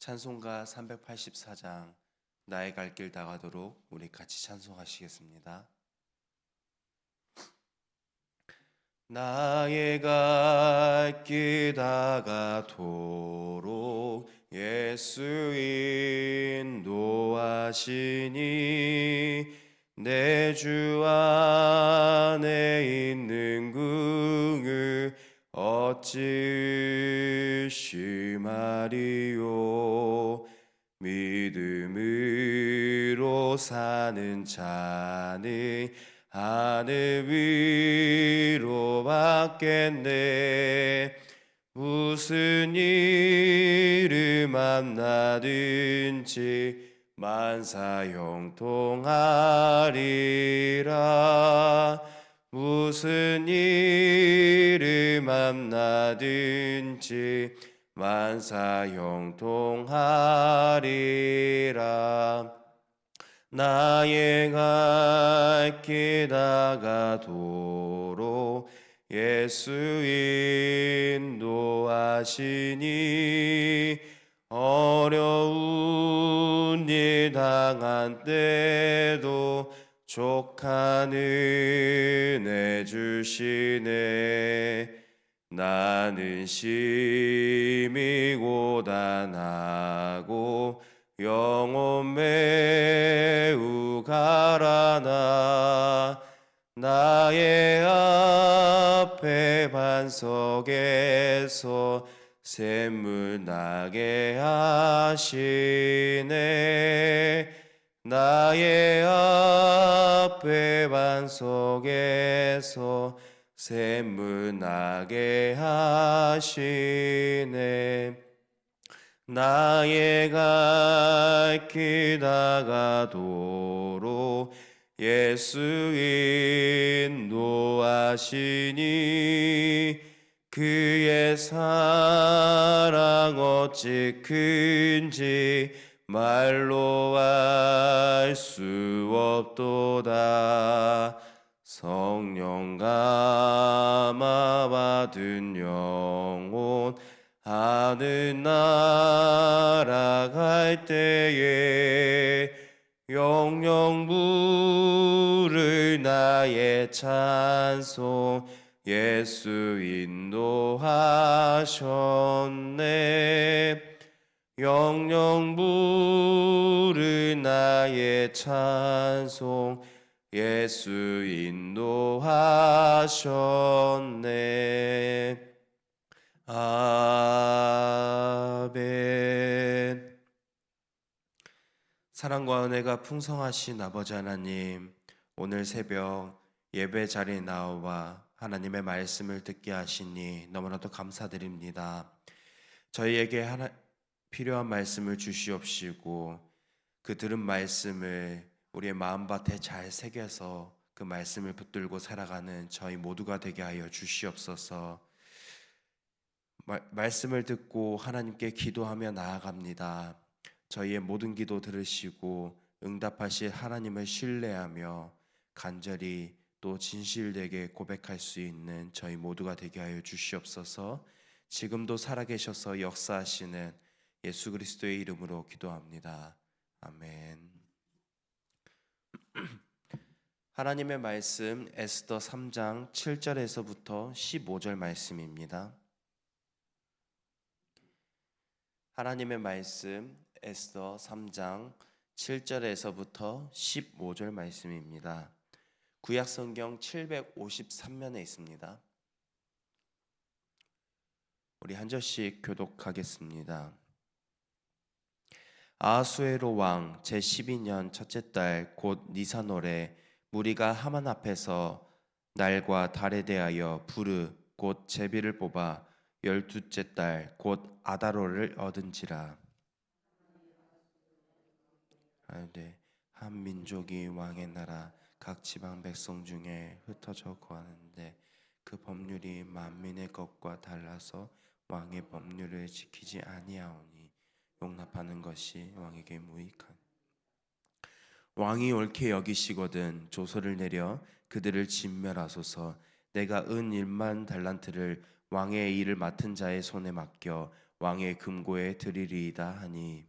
찬송가 384장 나의 갈길 다가도록 우리 같이 찬송하시겠습니다. 나의 갈길 다가도록 예수 인도하시니 내주 사는 자는 하늘 위로 받겠네. 무슨 일을 만나든지 만사형통하리라. 무슨 일을 만나든지 만사형통하리라 나의 갈길 다가도록 예수 인도하시니 어려운 일 당한 때도 족한 은혜 주시네. 나는 심히 고단하고 영혼 매우 가라나 나의 앞에 반석에서 샘물 나게 하시네. 나의 앞에 반석에서 샘물 나게 하시네 나의 갈길 다가도록 예수 인도하시니 그의 사랑 어찌 큰지 말로 알 수 없도다. 성령 감화 받은 영혼 하늘 날아갈 때에 영영 부를 나의 찬송 예수 인도하셨네. 영영 부를 나의 찬송 예수 인도하셨네 아멘. 사랑과 은혜가 풍성하신 아버지 하나님, 오늘 새벽 예배 자리에 나와 하나님의 말씀을 듣게 하시니 너무나도 감사드립니다. 저희에게 하나, 필요한 말씀을 주시옵시고 그 들은 말씀을 우리의 마음밭에 잘 새겨서 그 말씀을 붙들고 살아가는 저희 모두가 되게 하여 주시옵소서. 말, 말씀을 듣고 하나님께 기도하며 나아갑니다. 저희의 모든 기도 들으시고 응답하실 하나님을 신뢰하며 간절히 또 진실되게 고백할 수 있는 저희 모두가 되게 하여 주시옵소서. 지금도 살아계셔서 역사하시는 예수 그리스도의 이름으로 기도합니다. 아멘. 하나님의 말씀 에스더 3장 7절에서부터 15절 말씀입니다. 하나님의 말씀 에스더 3장 7절에서부터 15절 말씀입니다. 구약 성경 753면에 있습니다. 우리 한 절씩 교독하겠습니다. 아하수에로 왕 제12년 첫째 달 곧 니사노래 무리가 하만 앞에서 날과 달에 대하여 부르 곧 제비를 뽑아 열두째 달 곧 아다로를 얻은지라. 하되 한 민족이 왕의 나라 각 지방 백성 중에 흩어져 거하는데 그 법률이 만민의 것과 달라서 왕의 법률을 지키지 아니하오니 용납하는 것이 왕에게 무익한. 왕이 옳게 여기시거든 조서를 내려 그들을 진멸하소서. 내가 은 1만 달란트를 왕의 일을 맡은 자의 손에 맡겨 왕의 금고에 드리리이다 하니.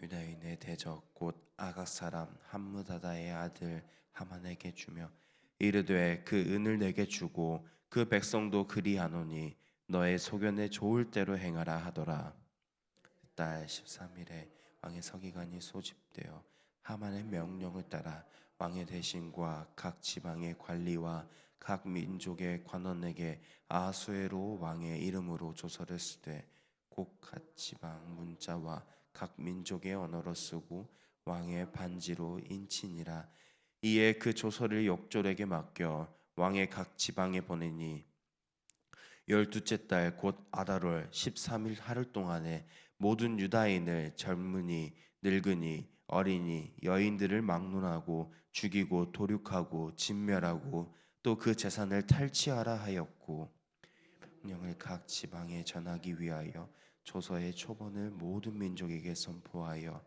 유다인의 대적 곧 아각 사람 함무다다의 아들 하만에게 주며 이르되 그 은을 내게 주고 그 백성도 그리하노니 너의 소견에 좋을 대로 행하라 하더라. 달 13일에 왕의 서기관이 소집되어 하만의 명령을 따라 왕의 대신과 각 지방의 관리와 각 민족의 관원에게 아수에로 왕의 이름으로 쓰되 곡각 지방 문자와 각 민족의 언어로 쓰고 왕의 반지로 인치니라. 이에 그 조서를 역졸에게 맡겨 왕의 각 지방에 보내니 열두째 달 곧 아달월 13일 하루 동안에 모든 유다인을 젊은이 늙은이 어린이 여인들을 막론하고 죽이고 도륙하고 진멸하고 또 그 재산을 탈취하라 하였고 명령을 각 지방에 전하기 위하여 조서의 초본을 모든 민족에게 선포하여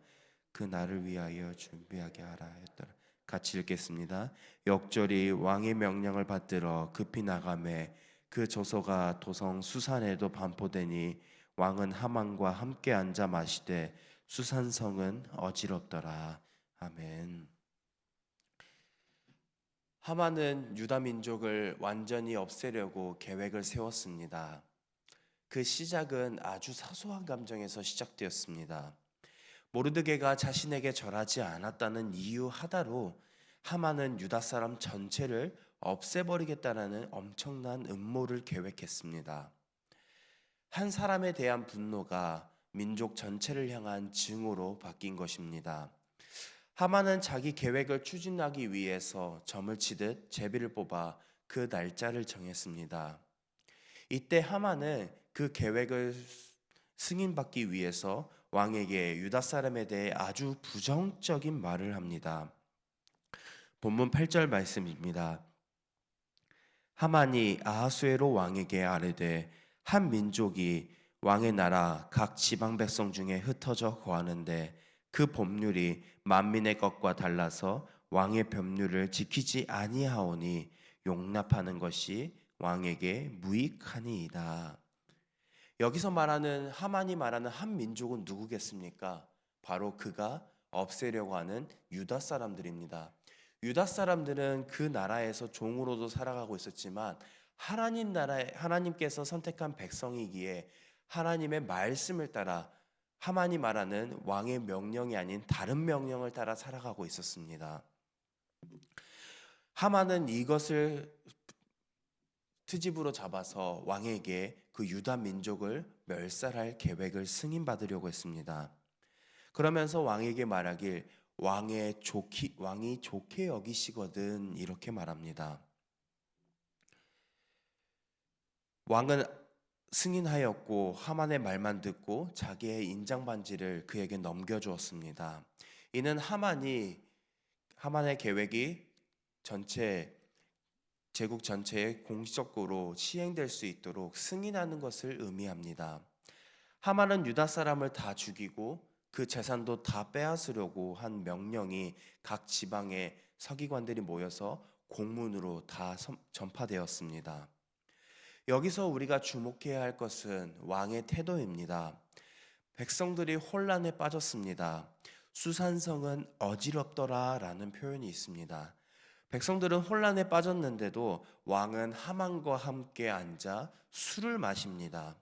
그 날을 위하여 준비하게 하라 했더라. 같이 읽겠습니다. 역절이 왕의 명령을 받들어 급히 나가매 그 조서가 도성 수산에도 반포되니 왕은 하만과 함께 앉아 마시되 수산성은 어지럽더라. 아멘. 하만은 유다 민족을 완전히 없애려고 계획을 세웠습니다. 그 시작은 아주 사소한 감정에서 시작되었습니다. 모르드게가 자신에게 절하지 않았다는 이유 하나로 하만은 유다 사람 전체를 없애버리겠다라는 엄청난 음모를 계획했습니다. 한 사람에 대한 분노가 민족 전체를 향한 증오로 바뀐 것입니다. 하만은 자기 계획을 추진하기 위해서 점을 치듯 제비를 뽑아 그 날짜를 정했습니다. 이때 하만은 그 계획을 승인받기 위해서 왕에게 유다 사람에 대해 아주 부정적인 말을 합니다. 본문 8절 말씀입니다. 하만이 아하수에로 왕에게 아뢰되 한 민족이 왕의 나라 각 지방 백성 중에 흩어져 거하는데 그 법률이 만민의 것과 달라서 왕의 법률을 지키지 아니하오니 용납하는 것이 왕에게 무익하니이다. 여기서 말하는 하만이 말하는 한 민족은 누구겠습니까? 바로 그가 없애려고 하는 유다 사람들입니다. 유다 사람들은 그 나라에서 종으로도 살아가고 있었지만 하나님 나라에 하나님께서 선택한 백성이기에 하나님의 말씀을 따라 하만이 말하는 왕의 명령이 아닌 다른 명령을 따라 살아가고 있었습니다. 하만은 이것을 트집으로 잡아서 왕에게 그 유다 민족을 멸살할 계획을 승인받으려고 했습니다. 그러면서 왕에게 말하길 왕의 좋기 왕이 좋게 여기시거든 이렇게 말합니다. 왕은 승인하였고 하만의 말만 듣고 자기의 인장 반지를 그에게 넘겨 주었습니다. 이는 하만이 하만의 계획이 전체 제국 전체에 공식적으로 시행될 수 있도록 승인하는 것을 의미합니다. 하만은 유다 사람을 다 죽이고 그 재산도 다 빼앗으려고 한 명령이 각 지방의 서기관들이 모여서 공문으로 다 전파되었습니다. 여기서 우리가 주목해야 할 것은 왕의 태도입니다. 백성들이 혼란에 빠졌습니다. 수산성은 어지럽더라 라는 표현이 있습니다. 백성들은 혼란에 빠졌는데도 왕은 하만과 함께 앉아 술을 마십니다.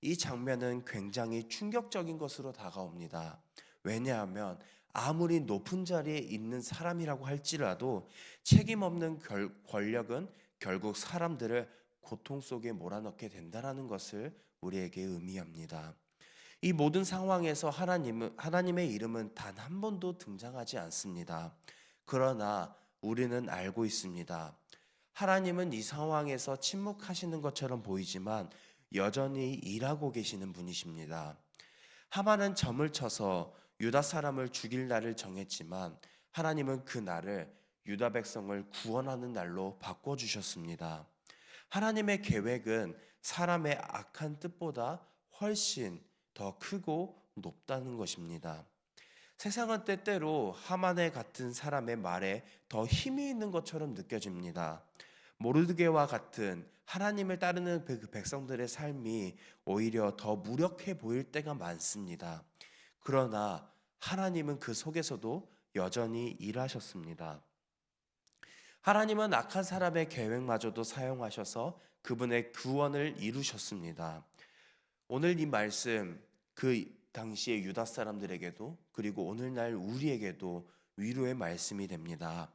이 장면은 굉장히 충격적인 것으로 다가옵니다. 왜냐하면 아무리 높은 자리에 있는 사람이라고 할지라도 책임 없는 결- 권력은 결국 사람들을 고통 속에 몰아넣게 된다라는 것을 우리에게 의미합니다. 이 모든 상황에서 하나님은 하나님의 이름은 단 한 번도 등장하지 않습니다. 그러나 우리는 알고 있습니다. 하나님은 이 상황에서 침묵하시는 것처럼 보이지만 여전히 일하고 계시는 분이십니다. 하만은 점을 쳐서 유다 사람을 죽일 날을 정했지만 하나님은 그 날을 유다 백성을 구원하는 날로 바꿔 주셨습니다. 하나님의 계획은 사람의 악한 뜻보다 훨씬 더 크고 높다는 것입니다. 세상은 때때로 하만의 같은 사람의 말에 더 힘이 있는 것처럼 느껴집니다. 모르드게와 같은 하나님을 따르는 그 백성들의 삶이 오히려 더 무력해 보일 때가 많습니다. 그러나 하나님은 그 속에서도 여전히 일하셨습니다. 하나님은 악한 사람의 계획마저도 사용하셔서 그분의 구원을 이루셨습니다. 오늘 이 말씀 그 당시의 유다 사람들에게도 그리고 오늘날 우리에게도 위로의 말씀이 됩니다.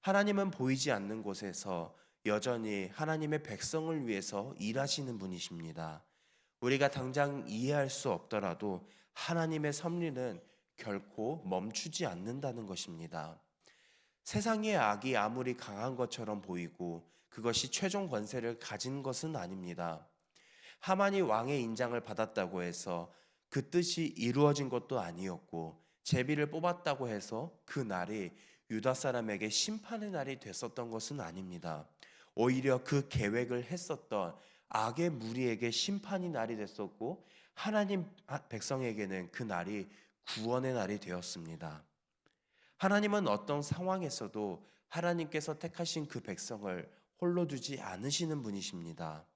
하나님은 보이지 않는 곳에서 여전히 하나님의 백성을 위해서 일하시는 분이십니다. 우리가 당장 이해할 수 없더라도 하나님의 섭리는 결코 멈추지 않는다는 것입니다. 세상의 악이 아무리 강한 것처럼 보이고 그것이 최종 권세를 가진 것은 아닙니다. 하만이 왕의 인장을 받았다고 해서 그 뜻이 이루어진 것도 아니었고 제비를 뽑았다고 해서 그 날이 유다 사람에게 심판의 날이 됐었던 것은 아닙니다. 오히려 그 계획을 했었던 악의 무리에게 심판이 날이 됐었고 하나님 백성에게는 그 날이 구원의 날이 되었습니다. 하나님은 어떤 상황에서도 하나님께서 택하신 그 백성을 홀로 두지 않으시는 분이십니다.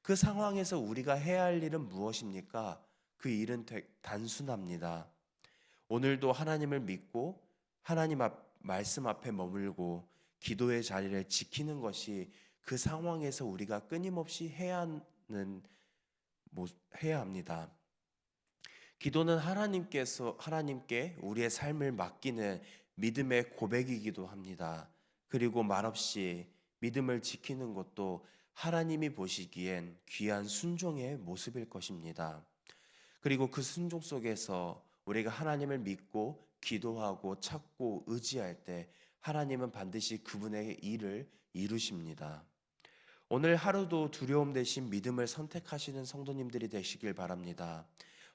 그 상황에서 우리가 해야 할 일은 무엇입니까? 그 일은 단순합니다. 오늘도 하나님을 믿고 하나님 앞 말씀 앞에 머물고 기도의 자리를 지키는 것이 그 상황에서 우리가 끊임없이 해야 하는 해야 합니다. 기도는 하나님께서 하나님께 우리의 삶을 맡기는 믿음의 고백이기도 합니다. 그리고 말없이 믿음을 지키는 것도 하나님이 보시기엔 귀한 순종의 모습일 것입니다. 그리고 그 순종 속에서 우리가 하나님을 믿고 기도하고 찾고 의지할 때 하나님은 반드시 그분의 일을 이루십니다. 오늘 하루도 두려움 대신 믿음을 선택하시는 성도님들이 되시길 바랍니다.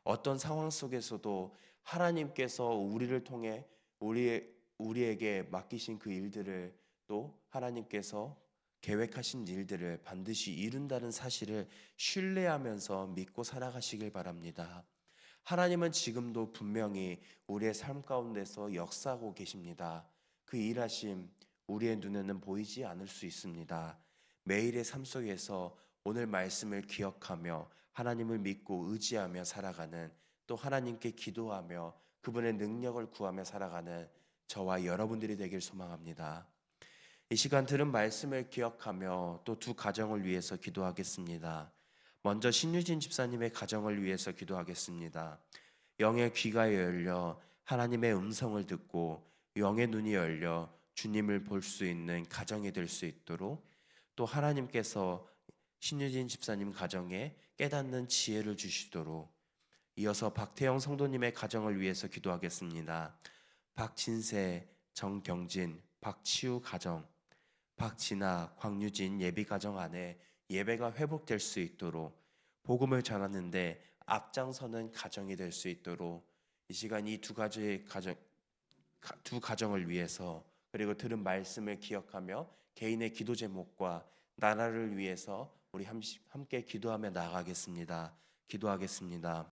어떤 상황 속에서도 하나님께서 우리를 통해 우리 우리에게 맡기신 그 일들을 또 하나님께서 계획하신 일들을 반드시 이룬다는 사실을 신뢰하면서 믿고 살아가시길 바랍니다. 하나님은 지금도 분명히 우리의 삶 가운데서 역사하고 계십니다. 그 일하심 우리의 눈에는 보이지 않을 수 있습니다. 매일의 삶 속에서 오늘 말씀을 기억하며 하나님을 믿고 의지하며 살아가는 또 하나님께 기도하며 그분의 능력을 구하며 살아가는 저와 여러분들이 되길 소망합니다. 이 시간 들은 말씀을 기억하며 또 두 가정을 위해서 기도하겠습니다. 먼저 신유진 집사님의 가정을 위해서 기도하겠습니다. 영의 귀가 열려 하나님의 음성을 듣고 영의 눈이 열려 주님을 볼 수 있는 가정이 될 수 있도록 또 하나님께서 신유진 집사님 가정에 깨닫는 지혜를 주시도록 이어서 박태영 성도님의 가정을 위해서 기도하겠습니다. 박진세, 정경진, 박치우 가정, 박진아, 광유진 예비 가정 안에 예배가 회복될 수 있도록 복음을 전하는데 앞장서는 가정이 될 수 있도록 이 시간 이 두 가지의 가정 두 가정을 위해서 그리고 들은 말씀을 기억하며 개인의 기도 제목과 나라를 위해서 우리 함께 기도하며 나가겠습니다. 기도하겠습니다.